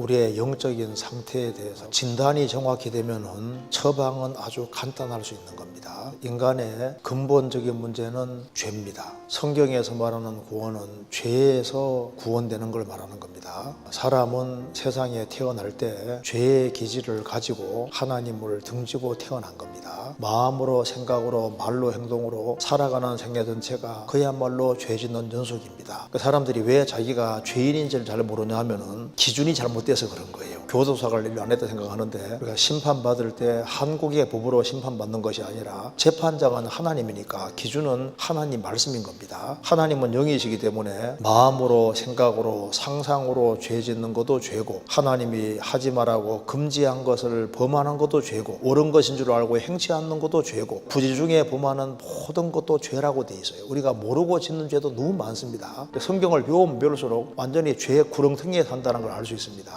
우리의 영적인 상태에 대해서 진단이 정확히 되면은 처방은 아주 간단할 수 있는 겁니다. 인간의 근본적인 문제는 죄입니다. 성경에서 말하는 구원은 죄에서 구원되는 걸 말하는 겁니다. 사람은 세상에 태어날 때 죄의 기질을 가지고 하나님을 등지고 태어난 겁니다. 마음으로 생각으로 말로 행동으로 살아가는 생애 전체가 그야말로 죄 짓는 연속입니다. 그 사람들이 왜 자기가 죄인인지를 잘 모르냐 하면은 기준이 잘못돼서 그런 거예요. 교도소가 일을 안 했다 생각하는데 우리가 심판받을 때 한국의 법으로 심판받는 것이 아니라 재판장은 하나님이니까 기준은 하나님 말씀인 겁니다. 하나님은 영이시기 때문에 마음으로 생각으로 상상으로 죄 짓는 것도 죄고 하나님이 하지 말라고 금지한 것을 범하는 것도 죄고 옳은 것인 줄 알고 행치 않는 것도 죄고 부지 중에 범하는 모든 것도 죄라고 돼 있어요. 우리가 모르고 짓는 죄도 너무 많습니다. 성경을 배우면 배울수록 완전히 죄의 구렁텅이에 산다는 걸 알 수 있습니다.